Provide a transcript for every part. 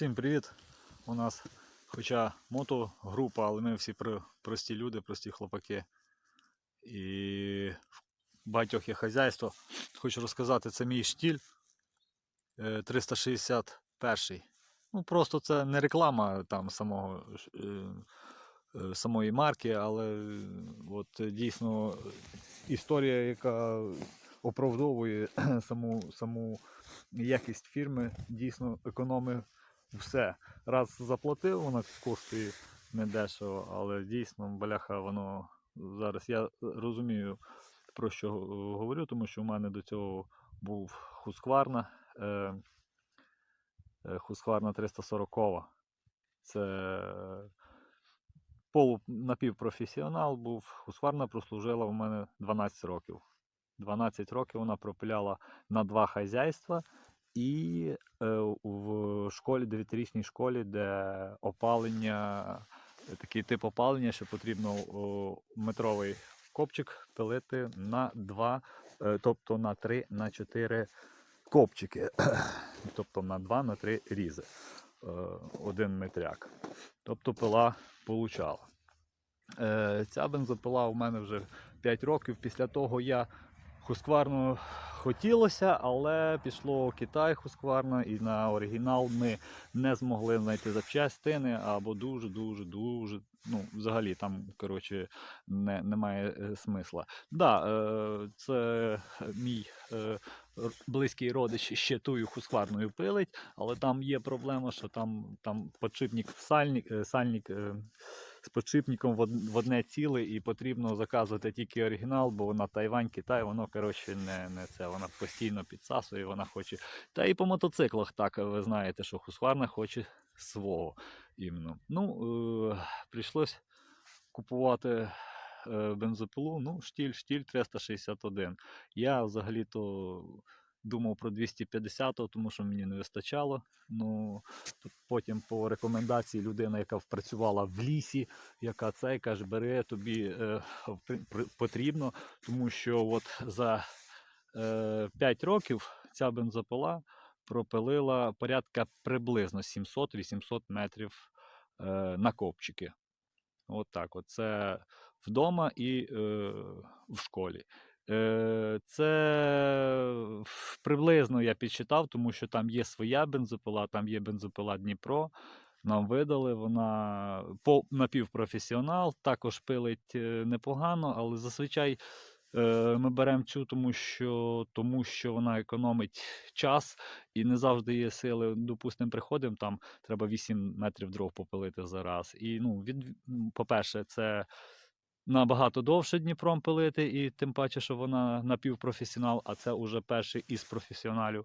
Всім привіт! У нас, хоча мотогрупа, але ми всі прості люди, прості хлопаки. І в багатьох є хазяйство. Хочу розказати, це мій штіль е, 361. Ну, просто це не реклама там самого, е, е, самої марки, але е, от е, дійсно е, історія, яка оправдовує саму, саму якість фірми, дійсно економить все. Раз заплатив, вона коштує недешево, але дійсно, бляха, воно зараз я розумію, про що говорю, тому що в мене до цього був Хускварна. Е, е, Хускварна 340. Це полу напівпрофесіонал був. Хускварна прослужила в мене 12 років. 12 років вона пропиляла на два хазяйства і е, в школі, дев'ятирічній школі, де опалення, такий тип опалення, що потрібно метровий копчик пилити на два, е, тобто на три, на чотири копчики, тобто на два, на три різи. е, Один метряк. Тобто пила получала. Ця бензопила у мене вже 5 років. Після того я Хускварну хотілося, але пішло Китай Хускварна і на оригінал ми не змогли знайти запчастини або дуже, дуже, дуже. Ну, взагалі там, коротше, не, немає е, смисла. Да, е, це мій е, близький родич ще тую хускварною пилить, але там є проблема, що там, там подшипник сальник, е, сальник е, з подшипником в одне ціле, і потрібно заказувати тільки оригінал, бо вона Тайвань, Китай, воно коротше не, не це. Вона постійно підсасує, вона хоче. Та і по мотоциклах так, ви знаєте, що Хускварна хоче свого іменно. Ну, е, прийшлось купувати е, бензопилу. Ну, штіль, штіль 361. Я взагалі-то думав про 250-го, тому що мені не вистачало. Ну, потім по рекомендації людина, яка впрацювала в лісі, яка це каже, бери тобі е, потрібно, тому що от за е, 5 років ця бензопила пропилила порядка приблизно 700-800 метрів е, на копчики. От так. От. Це вдома і е, в школі. Е, це приблизно я підсчитав, тому що там є своя бензопила, там є бензопила Дніпро. Нам видали, вона напівпрофесіонал, також пилить е, непогано, але зазвичай е, ми беремо цю, тому що, тому що вона економить час і не завжди є сили. Допустимо, приходимо, там треба 8 метрів дров попилити за раз. І, ну, від, по-перше, це набагато довше Дніпром пилити, і тим паче, що вона напівпрофесіонал, а це уже перший із професіоналів.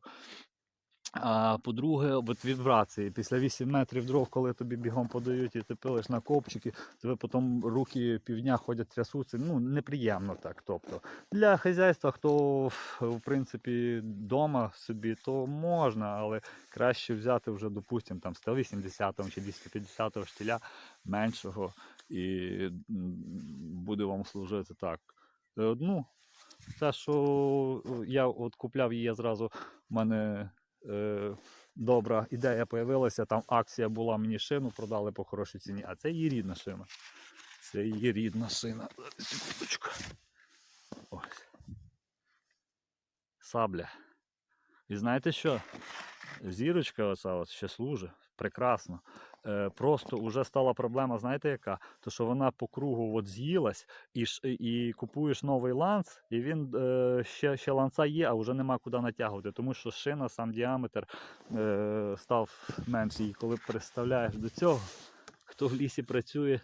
А по-друге, от вібрації. Після 8 метрів дров, коли тобі бігом подають і ти пилиш на копчики, тебе потім руки півдня ходять трясуться. Ну, неприємно так. Тобто, для хазяйства, хто в принципі вдома собі, то можна, але краще взяти вже, допустимо, там 180 чи 250 штиля меншого, і буде вам служити так. Е, Ну, те, що я от купляв її зразу, в мене е, добра ідея з'явилася, там акція була, мені шину продали по хорошій ціні, а це її рідна шина. Це її рідна шина. Секундочку. Ось. Сабля. І знаєте що? Зірочка оця от ще служить. Прекрасно. Е, просто вже стала проблема, знаєте яка? То що вона по кругу от з'їлась, і, і купуєш новий ланц, і він е, ще, ще ланца є, а вже нема куди натягувати, тому що шина, сам діаметр е, став менший. І коли представляєш до цього, хто в лісі працює,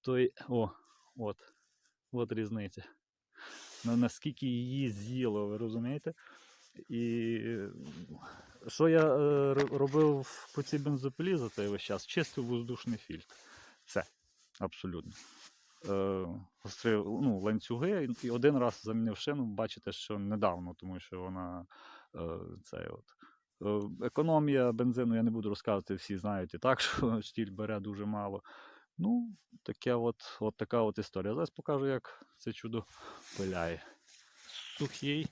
той. О, от, от різниця. На, наскільки її з'їло, ви розумієте? І що я е, робив по цій бензопилі за цей весь час? Чистив воздушний фільтр. Все, абсолютно. Е, гострив, ну, ланцюги і один раз замінив шину, бачите, що недавно, тому що вона е, це от. Е, Економія бензину, я не буду розказувати, всі знають і так, що штіль бере дуже мало. Ну, таке от, от така от історія. Зараз покажу, як це чудо пиляє. Сухий,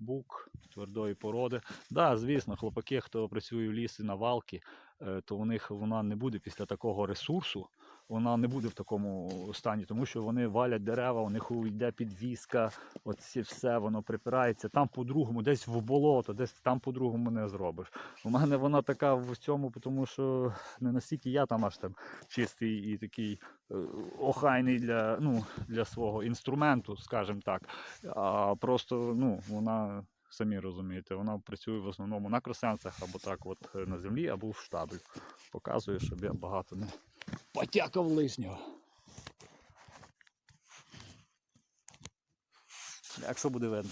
бук твердої породи. Да, звісно, хлопаки, хто працює в лісі на валки, е, то у них вона не буде після такого ресурсу, вона не буде в такому стані, тому що вони валять дерева, у них йде підвіска, оці все воно припирається. Там по-другому, десь в болото, десь там по-другому не зробиш. У мене вона така в цьому, тому що не настільки я там аж там чистий і такий е, охайний для, ну, для свого інструменту, скажімо так. А просто ну, вона. Самі розумієте, вона працює в основному на кросенцях або так, от е, на землі, або в штабі. Показую, щоб я багато не потякав лишнього. Якщо буде видно.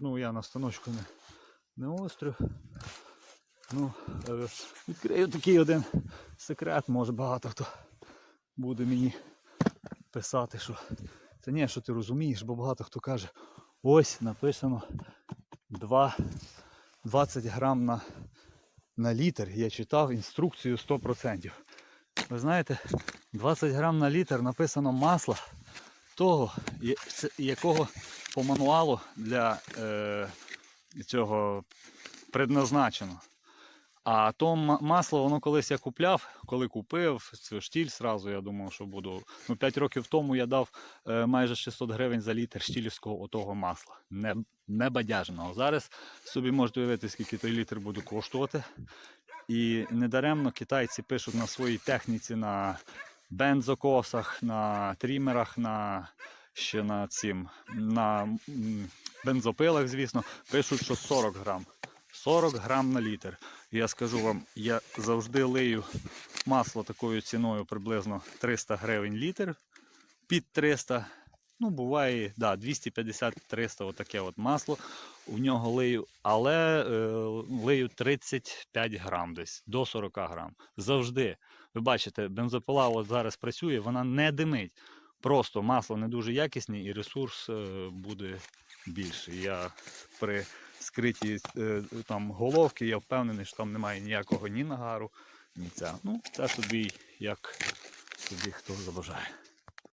Ну, я на станочку не, не острю. Ну, відкрию такий один секрет, може багато хто буде мені писати, що це не, що ти розумієш, бо багато хто каже, ось написано 2, 20 грам на, на літр. Я читав інструкцію 100%. Ви знаєте, 20 грам на літр написано масло того, якого по мануалу для е, цього предназначено. А то масло, воно колись я купляв, коли купив, це штіль сразу, я думав, що буду. Ну, 5 років тому я дав е, майже 600 гривень за літр штілівського отого масла. Не, не бадяжного. Зараз собі можете уявити, скільки той літр буде коштувати. І недаремно китайці пишуть на своїй техніці на бензокосах, на трімерах, на ще на цим, на бензопилах, звісно, пишуть, що 40 грам. 40 грам на літр. Я скажу вам, я завжди лию масло такою ціною приблизно 300 гривень літр. Під 300. Ну, буває, да, 250-300 отаке от масло. У нього лию, але е, лию 35 грам десь до 40 грам. Завжди. Ви бачите, бензопила от зараз працює, вона не димить. Просто масло не дуже якісне і ресурс е, буде більший. Я при скритій е, там головки, я впевнений, що там немає ніякого ні нагару, ні ця. Ну, це собі як собі хто забажає.